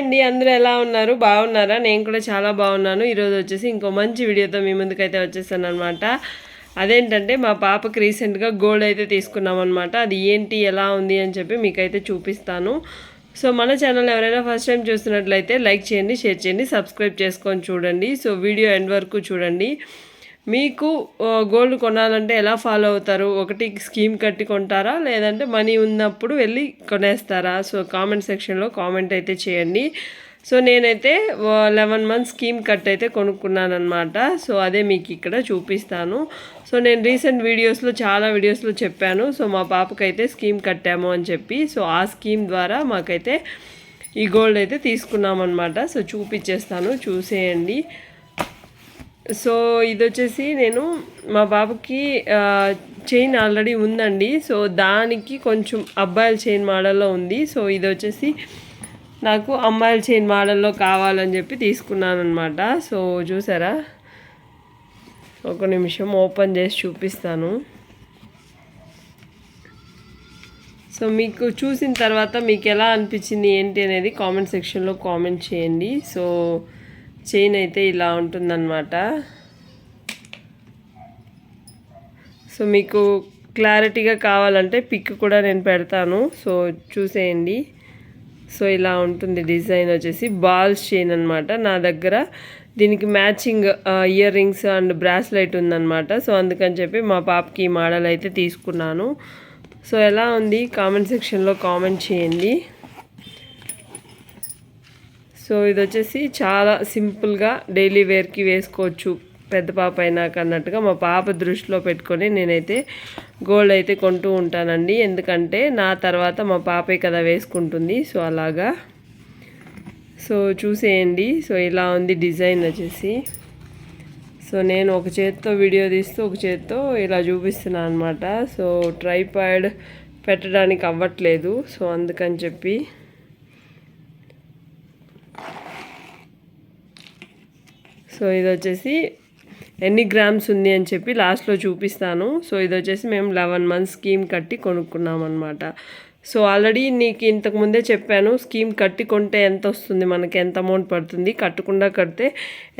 అండి అందరూ ఎలా ఉన్నారు? బాగున్నారా? నేను కూడా చాలా బాగున్నాను. ఈరోజు వచ్చేసి ఇంకో మంచి వీడియోతో మీ ముందుకైతే వచ్చేసాను అనమాట అదేంటంటే మా పాపకి రీసెంట్గా గోల్డ్ అయితే తీసుకున్నాం అనమాట అది ఏంటి ఎలా ఉంది అని చెప్పి మీకైతే చూపిస్తాను. సో మన ఛానల్ ఎవరైనా ఫస్ట్ టైం చూస్తున్నట్లయితే లైక్ చేయండి షేర్ చేయండి సబ్స్క్రైబ్ చేసుకొని చూడండి. సో వీడియో ఎండ్ వరకు చూడండి. మీకు గోల్డ్ కొనాలంటే ఎలా ఫాలో అవుతారు? ఒకటి స్కీమ్ కట్టి కొంటారా? లేదంటే మనీ ఉన్నప్పుడు వెళ్ళి కొనేస్తారా? సో కామెంట్ సెక్షన్లో కామెంట్ అయితే చేయండి. సో నేనైతే లెవెన్ మంత్స్ స్కీమ్ కట్ అయితే కొనుక్కున్నాను అనమాట సో అదే మీకు ఇక్కడ చూపిస్తాను. సో నేను రీసెంట్ వీడియోస్లో చాలా వీడియోస్లో చెప్పాను. సో మా పాపకైతే స్కీమ్ కట్టాము అని చెప్పి. సో ఆ స్కీమ్ ద్వారా మాకైతే ఈ గోల్డ్ అయితే తీసుకున్నామన్నమాట. సో చూపించేస్తాను చూసేయండి. సో ఇది వచ్చేసి నేను మా బాబుకి చైన్ ఆల్రెడీ ఉందండి. సో దానికి కొంచెం అబ్బాయిల చైన్ మోడల్లో ఉంది. సో ఇది వచ్చేసి నాకు అమ్మాయిల చైన్ మోడల్లో కావాలని చెప్పి తీసుకున్నాను అనమాట సో చూసారా? ఒక నిమిషం ఓపెన్ చేసి చూపిస్తాను. సో మీకు చూసిన తర్వాత మీకు ఎలా అనిపించింది ఏంటి అనేది కామెంట్ సెక్షన్లో కామెంట్ చేయండి. సో చైన్ అయితే ఇలా ఉంటుందన్నమాట. సో మీకు క్లారిటీగా కావాలంటే పిక్ కూడా నేను పెడతాను. సో చూసేయండి. సో ఇలా ఉంటుంది డిజైన్ వచ్చేసి బాల్స్ చైన్ అనమాట నా దగ్గర దీనికి matching ear rings and bracelet ఉందన్నమాట. సో అందుకని చెప్పి మా పాపకి ఈ మోడల్ అయితే తీసుకున్నాను. సో ఎలా ఉంది? కామెంట్ సెక్షన్లో కామెంట్ చేయండి. సో ఇది వచ్చేసి చాలా సింపుల్గా డైలీ వేర్కి వేసుకోవచ్చు. పెద్ద పాప అయినాక అన్నట్టుగా మా పాప దృష్టిలో పెట్టుకొని నేనైతే గోల్డ్ అయితే కొంటూ ఉంటానండి. ఎందుకంటే నా తర్వాత మా పాపే కదా వేసుకుంటుంది. సో అలాగా. సో చూసేయండి. సో ఇలా ఉంది డిజైన్ వచ్చేసి. సో నేను ఒక చేత్తో వీడియో తీస్తూ ఒక చేత్తో ఇలా చూపిస్తున్నాను అనమాట సో ట్రైపాడ్ పెట్టడానికి అవ్వట్లేదు. సో అందుకని చెప్పి సో ఇది వచ్చేసి ఎన్ని గ్రామ్స్ ఉంది అని చెప్పి లాస్ట్లో చూపిస్తాను. సో ఇది వచ్చేసి మేము లెవెన్ మంత్స్ స్కీమ్ కట్టి కొనుక్కున్నాం అనమాట సో ఆల్రెడీ నీకు ఇంతకు ముందే చెప్పాను స్కీమ్ కట్టి కొంటే ఎంత వస్తుంది? మనకి ఎంత అమౌంట్ పడుతుంది? కట్టకుండా కడితే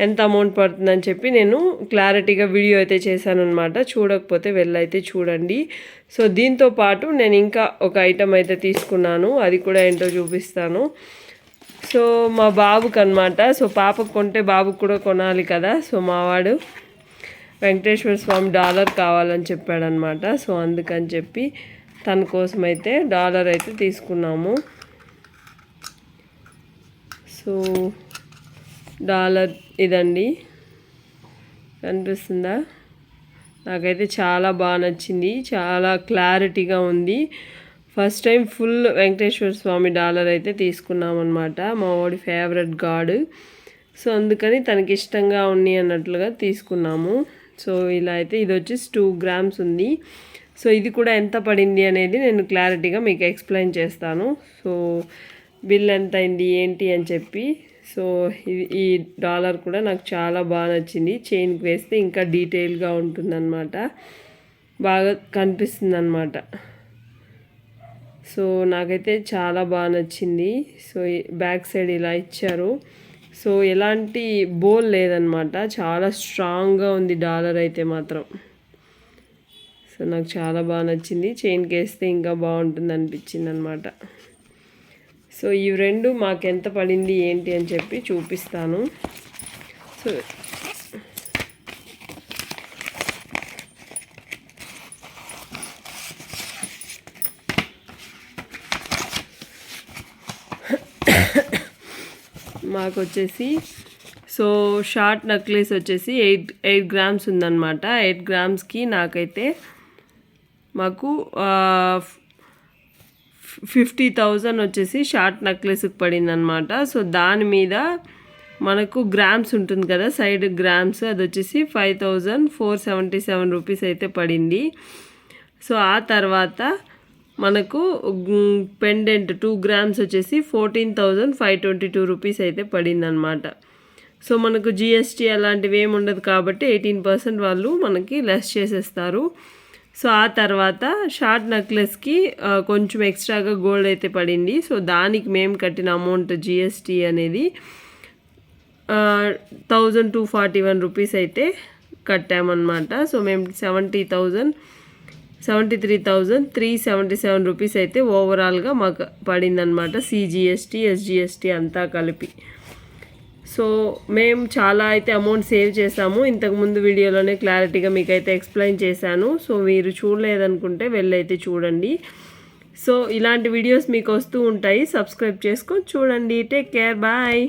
ఎంత అమౌంట్ పడుతుంది అని చెప్పి నేను క్లారిటీగా వీడియో అయితే చేశాను అనమాట చూడకపోతే వెళ్ళైతే చూడండి. సో దీంతో పాటు నేను ఇంకా ఒక ఐటమ్ అయితే తీసుకున్నాను. అది కూడా ఏంటో చూపిస్తాను. సో మా బాబుకి అనమాట సో పాపకు కొంటే బాబుకు కూడా కొనాలి కదా. సో మావాడు వెంకటేశ్వర స్వామి డాలర్ కావాలని చెప్పాడనమాట సో అందుకని చెప్పి తన కోసం అయితే డాలర్ అయితే తీసుకున్నాము. సో డాలర్ ఇదండి. కనిపిస్తుందా? నాకైతే చాలా బాగా నచ్చింది. చాలా క్లారిటీగా ఉంది. First time full Venkateswara Swamy dollar అయితే తీసుకున్నామన్నమాట. మా వాడి ఫేవరెట్ గాడు. సో అందుకని తనకి ఇష్టంగా ఉన్నాయి అన్నట్లుగా తీసుకున్నాము. సో ఇలా అయితే ఇది వచ్చేసి టూ గ్రామ్స్ ఉంది. సో ఇది కూడా ఎంత పడింది అనేది నేను క్లారిటీగా మీకు ఎక్స్ప్లెయిన్ చేస్తాను. సో బిల్ ఎంత అయింది ఏంటి అని చెప్పి. సో ఇది ఈ డాలర్ కూడా నాకు చాలా బాగా నచ్చింది. చైన్కి వేస్తే ఇంకా డీటెయిల్గా ఉంటుందన్నమాట. బాగా కనిపిస్తుంది అనమాట సో నాకైతే చాలా బాగా నచ్చింది. సో బ్యాక్ సైడ్ ఇలా ఇచ్చారు. సో ఎలాంటి బోల్ లేదనమాట చాలా స్ట్రాంగ్గా ఉంది డాలర్ అయితే మాత్రం. సో నాకు చాలా బాగా నచ్చింది. చైన్కి వేస్తే ఇంకా బాగుంటుంది అనిపించింది అనమాట సో ఈ రెండు మాకు ఎంత పడింది ఏంటి అని చెప్పి చూపిస్తాను. సో మాకు వచ్చేసి సో షార్ట్ నెక్లెస్ వచ్చేసి ఎయిట్ ఎయిట్ గ్రామ్స్ ఉందన్నమాట. ఎయిట్ గ్రామ్స్కి నాకైతే మాకు ఫిఫ్టీ థౌజండ్ వచ్చేసి షార్ట్ నెక్లెస్కి పడింది అనమాట సో దాని మీద మనకు గ్రామ్స్ ఉంటుంది కదా సైడ్ గ్రామ్స్ అది వచ్చేసి five thousand four seventy seven rupees అయితే పడింది. సో ఆ తర్వాత మనకు పెండెంట్ టూ గ్రామ్స్ వచ్చేసి fourteen thousand five twenty two rupees అయితే పడింది అనమాట సో మనకు జిఎస్టీ అలాంటివి ఏమి ఉండదు కాబట్టి ఎయిటీన్ పర్సెంట్ వాళ్ళు మనకి లెస్ చేసేస్తారు. సో ఆ తర్వాత షార్ట్ నెక్లెస్కి కొంచెం ఎక్స్ట్రాగా గోల్డ్ అయితే పడింది. సో దానికి మేము కట్టిన అమౌంట్ జిఎస్టీ అనేది thousand two forty one rupees అయితే కట్టామన్నమాట. సో మేము seventy thousand seventy three thousand three seventy seven rupees అయితే ఓవరాల్గా మాకు పడిందనమాట సిజిఎస్టీ ఎస్జిఎస్టీ అంతా కలిపి. సో మేము చాలా అయితే అమౌంట్ సేవ్ చేసాము ఇంతకుముందు వీడియోలోనే క్లారిటీగా మీకు అయితే ఎక్స్ప్లెయిన్ చేశాను. సో మీరు చూడలేదనుకుంటే వెళ్ళైతే చూడండి. సో ఇలాంటి వీడియోస్ మీకు వస్తూ ఉంటాయి. సబ్స్క్రైబ్ చేసుకొని చూడండి. Take care bye